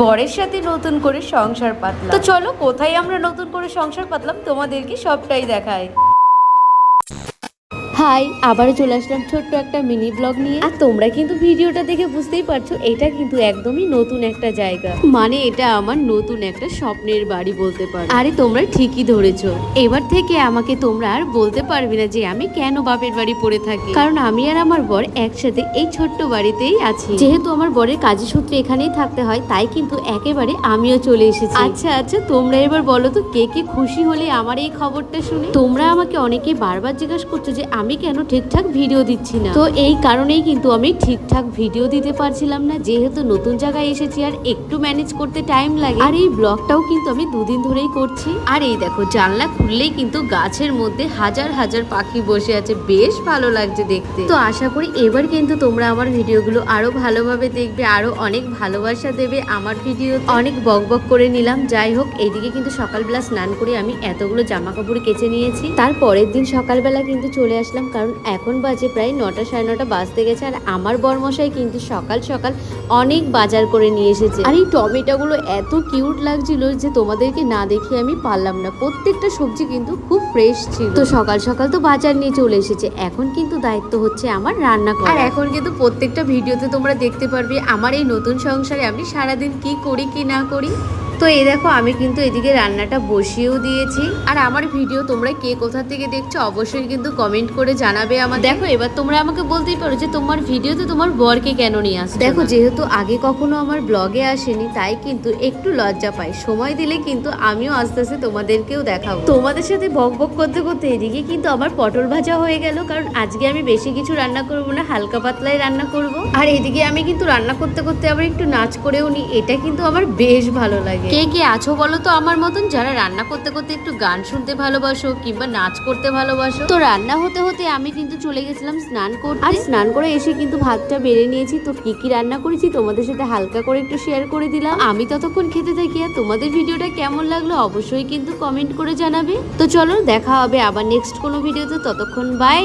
বরের সাথে নতুন করে সংসার পাতলাম। তো চলো, কোথায় আমরা নতুন করে সংসার পাতলাম? তোমাদেরকে সবটাই দেখায় হাই, আবারও চলে আসলাম ছোট্ট একটা মিনি ব্লগ নিয়ে। আর তোমরা কিন্তু ভিডিওটা দেখে বুঝতেই পারছ, এটা কিন্তু একদমই নতুন একটা জায়গা। মানে এটা আমার নতুন একটা স্বপ্নের বাড়ি বলতে পারো। আরে, তোমরা ঠিকই ধরেছো। এবার থেকে আমাকে তোমরা আর বলতে পারবে না যে আমি কেন বাপের বাড়ি পড়ে থাকি। কারণ আমি আর আমার বর একসাথে এই ছোট্ট বাড়িতেই আছি। যেহেতু আমার বরের কাজের সূত্রে এখানেই থাকতে হয়, তাই কিন্তু একেবারে আমিও চলে এসেছি। আচ্ছা আচ্ছা তোমরা এবার বলো তো, কে কে খুশি হলে আমার এই খবরটা শুনে? তোমরা আমাকে অনেকে বারবার জিজ্ঞাসা করছ যে আমি কেন ঠিকঠাক ভিডিও দিচ্ছি না? তো এই কারণেই কিন্তু আমি ঠিকঠাক ভিডিও দিতে পারছিলাম না, যেহেতু নতুন জায়গায় এসেছি আর একটু ম্যানেজ করতে টাইম লাগে। আর এই ব্লগটাও কিন্তু আমি দুদিন ধরেই করছি। আর এই দেখো, জানলা খুললেই কিন্তু গাছের মধ্যে হাজার হাজার পাখি বসে আছে, বেশ ভালো লাগছে দেখতে। তো আশা করি এবার কিন্তু তোমরা আমার ভিডিওগুলো আরও ভালোভাবে দেখবে, আরও অনেক ভালোবাসা দেবে আমার ভিডিও। অনেক বক বক করে নিলাম, যাই হোক, এইদিকে কিন্তু সকালবেলা স্নান করে আমি এতগুলো জামা কাপড় কেচে নিয়েছি। তার পরের দিন সকালবেলা কিন্তু চলে আসলাম, কারণ এখন বাজে প্রায় নটা সাড়ে নটা বাজতে গেছে আর আমার বরমশাই কিন্তু সকাল সকাল অনেক বাজার করে নিয়ে এসেছে। আর এই টমেটোগুলো এত কিউট লাগছিল যে তোমাদেরকে না দেখে আমি পারলাম না। প্রত্যেকটা সবজি কিন্তু খুব ফ্রেশ ছিল। তো সকাল সকাল তো বাজার নিয়ে চলে এসেছে। এখন কিন্তু দায়িত্ব হচ্ছে আমার রান্না করা আর এখন কিন্তু প্রত্যেকটা ভিডিওতে তোমরা দেখতে পারবে আমার এই নতুন সংসারে আমি সারাদিন কি করি, কি না করি। তো এই দেখো আমি কিন্তু এদিকে রান্নাটা বসিয়েও দিয়েছি। আর আমার ভিডিও তোমরা কে কোথা থেকে দেখছ অবশ্যই কিন্তু কমেন্ট করে জানাবে আমার দেখো এবার তোমরা আমাকে বলতেই পারো যে তোমার ভিডিওতে তোমার বরকে কেন নিয়ে আসছো দেখো যেহেতু আগে কখনো আমার ব্লগে আসেনি তাই কিন্তু একটু লজ্জা পাই। সময় দিলে কিন্তু আমিও আস্তে আস্তে তোমাদেরকেও দেখাবো। তোমাদের সাথে বক বক করতে করতে এদিকে কিন্তু আমার পটল ভাজা হয়ে গেল কারণ আজকে আমি বেশি কিছু রান্না করব না হালকা পাতলাই রান্না করব। আর এদিকে আমি কিন্তু রান্না করতে করতে আবার একটু নাচ করেও নি এটা কিন্তু আমার বেশ ভালো লাগে। কে কে আছো বলো তো আমার মতন? যারা রান্না করতে করতে একটু গান শুনতে ভালোবাসো কিংবা নাচ করতে ভালোবাসো। তো রান্না হতে হতে আমি কিন্তু চলে গেছিলাম স্নান করতে। আর স্নান করে এসে কিন্তু ভাতটা বেড়ে নিয়েছি। তো কি কি রান্না করেছি তোমাদের সাথে হালকা করে একটু শেয়ার করে দিলাম। আমি ততক্ষণ খেতে থাকি আর তোমাদের ভিডিওটা কেমন লাগল অবশ্যই কিন্তু কমেন্ট করে জানাবে। তো চলো দেখা হবে আবার নেক্সট কোনো ভিডিওতে ততক্ষণ বাই